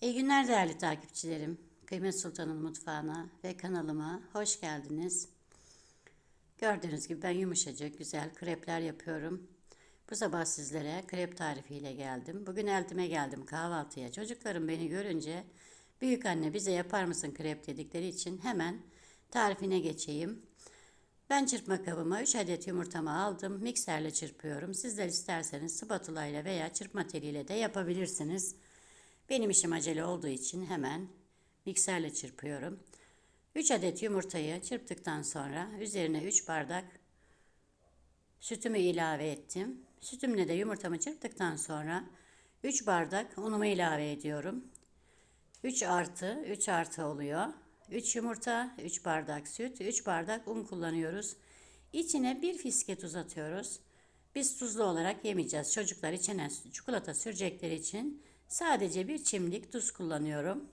İyi günler değerli takipçilerim. Kıymet Sultan'ın mutfağına ve kanalıma hoş geldiniz. Gördüğünüz gibi ben yumuşacık güzel krepler yapıyorum. Bu sabah sizlere krep tarifiyle geldim. Bugün eltime geldim kahvaltıya. Çocuklarım beni görünce büyük anne bize yapar mısın krep dedikleri için hemen tarifine geçeyim. Ben çırpma kabıma 3 adet yumurtamı aldım. Mikserle çırpıyorum. Sizler isterseniz spatula ile veya çırpma teliyle de yapabilirsiniz. Benim işim acele olduğu için hemen mikserle çırpıyorum. 3 adet yumurtayı çırptıktan sonra üzerine 3 bardak sütümü ilave ettim. Sütümle de yumurtamı çırptıktan sonra 3 bardak unumu ilave ediyorum. 3 artı 3 artı oluyor. 3 yumurta, 3 bardak süt, 3 bardak un kullanıyoruz. İçine bir fiske tuz atıyoruz. Biz tuzlu olarak yemeyeceğiz. Çocuklar içine çikolata sürecekleri için sadece bir çimdik tuz kullanıyorum.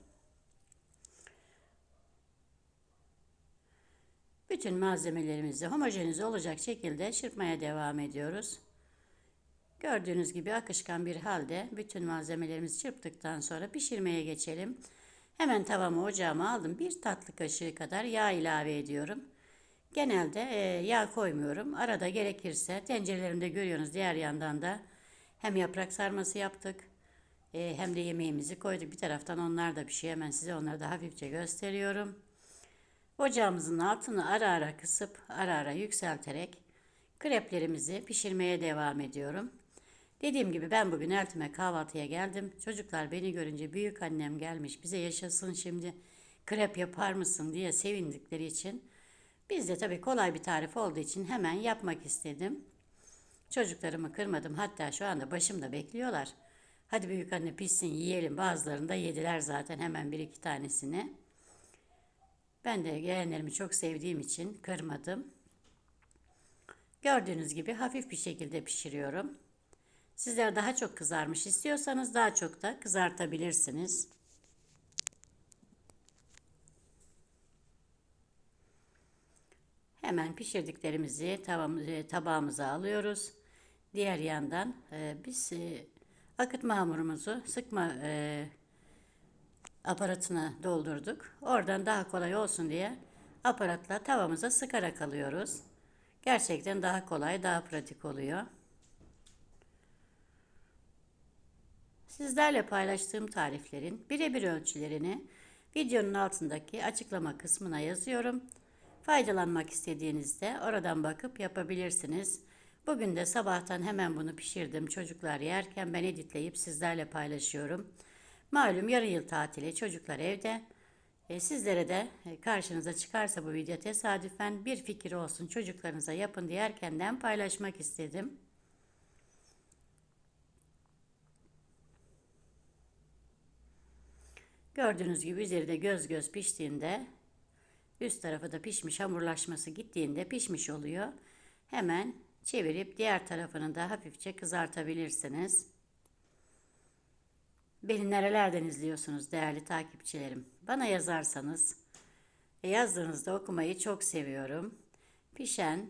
Bütün malzemelerimizi homojenize olacak şekilde çırpmaya devam ediyoruz. Gördüğünüz gibi akışkan bir halde bütün malzemelerimizi çırptıktan sonra pişirmeye geçelim. Hemen tavamı ocağıma aldım. Bir tatlı kaşığı kadar yağ ilave ediyorum. Genelde e, yağ koymuyorum. Arada gerekirse tencerelerimde görüyorsunuz diğer yandan da hem yaprak sarması yaptık e, hem de yemeğimizi koyduk. Bir taraftan onlar da pişiyor. Hemen size onları da hafifçe gösteriyorum. Ocağımızın altını ara ara kısıp ara ara yükselterek kreplerimizi pişirmeye devam ediyorum. Dediğim gibi ben bugün eltime kahvaltıya geldim. Çocuklar beni görünce büyük annem gelmiş bize yaşasın şimdi krep yapar mısın diye sevindikleri için biz de tabii kolay bir tarif olduğu için hemen yapmak istedim. Çocuklarımı kırmadım hatta şu anda başımda bekliyorlar. Hadi büyük anne pişsin yiyelim bazılarını da yediler zaten hemen bir iki tanesini. Ben de yeğenlerimi çok sevdiğim için kırmadım. Gördüğünüz gibi hafif bir şekilde pişiriyorum. Sizler daha çok kızarmış istiyorsanız daha çok da kızartabilirsiniz. Hemen pişirdiklerimizi tavamı, tabağımıza alıyoruz. Diğer yandan e, biz e, akıtma hamurumuzu sıkma e, aparatına doldurduk. Oradan daha kolay olsun diye aparatla tavamıza sıkarak alıyoruz. Gerçekten daha kolay, daha pratik oluyor. Sizlerle paylaştığım tariflerin birebir ölçülerini videonun altındaki açıklama kısmına yazıyorum. Faydalanmak istediğinizde oradan bakıp yapabilirsiniz. Bugün de sabahtan hemen bunu pişirdim. Çocuklar yerken ben editleyip sizlerle paylaşıyorum. Malum yarı yıl tatili çocuklar evde. E, sizlere de e, karşınıza çıkarsa bu video tesadüfen bir fikir olsun çocuklarınıza yapın diye erkenden paylaşmak istedim. Gördüğünüz gibi üzeri de göz göz piştiğinde üst tarafı da pişmiş hamurlaşması gittiğinde pişmiş oluyor. Hemen çevirip diğer tarafını da hafifçe kızartabilirsiniz. Beni nerelerden izliyorsunuz değerli takipçilerim? Bana yazarsanız e, yazdığınızda okumayı çok seviyorum. Pişen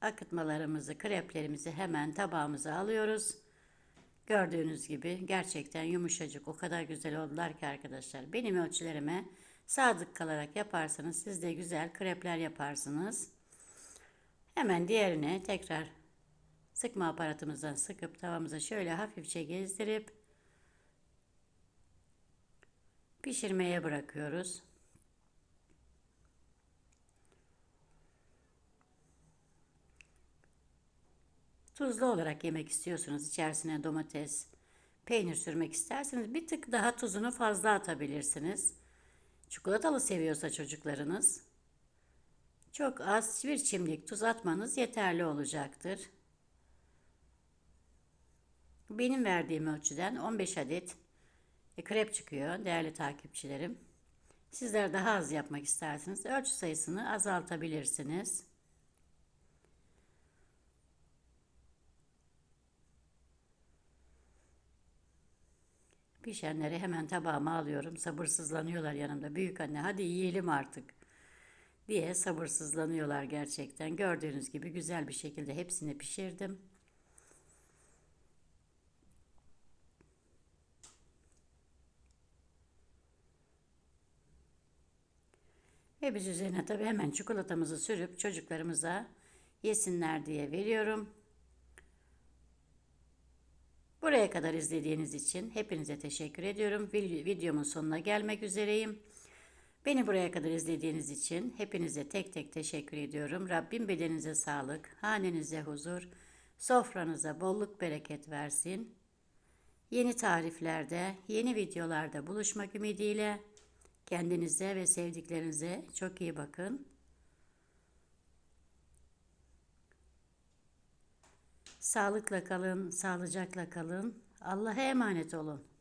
akıtmalarımızı, kreplerimizi hemen tabağımıza alıyoruz. Gördüğünüz gibi gerçekten yumuşacık o kadar güzel oldular ki arkadaşlar. Benim ölçülerime sadık kalarak yaparsanız siz de güzel krepler yaparsınız. Hemen diğerine tekrar sıkma aparatımızdan sıkıp tavamıza şöyle hafifçe gezdirip pişirmeye bırakıyoruz. Tuzlu olarak yemek istiyorsunuz. içerisine domates, peynir sürmek isterseniz bir tık daha tuzunu fazla atabilirsiniz. Çikolatalı seviyorsa çocuklarınız çok az bir çimdik tuz atmanız yeterli olacaktır. Benim verdiğim ölçüden 15 adet krep çıkıyor değerli takipçilerim. Sizler daha az yapmak isterseniz ölçü sayısını azaltabilirsiniz. Pişenleri hemen tabağıma alıyorum. Sabırsızlanıyorlar yanımda. Büyük anne hadi yiyelim artık diye sabırsızlanıyorlar gerçekten. Gördüğünüz gibi güzel bir şekilde hepsini pişirdim. Ve biz üzerine tabii hemen çikolatamızı sürüp çocuklarımıza yesinler diye veriyorum. Buraya kadar izlediğiniz için hepinize teşekkür ediyorum. Videomun sonuna gelmek üzereyim. Beni buraya kadar izlediğiniz için hepinize tek tek teşekkür ediyorum. Rabbim bedeninize sağlık, hanenize huzur, sofranıza bolluk bereket versin. Yeni tariflerde, yeni videolarda buluşmak ümidiyle kendinize ve sevdiklerinize çok iyi bakın. Sağlıkla kalın, sağlıcakla kalın. Allah'a emanet olun.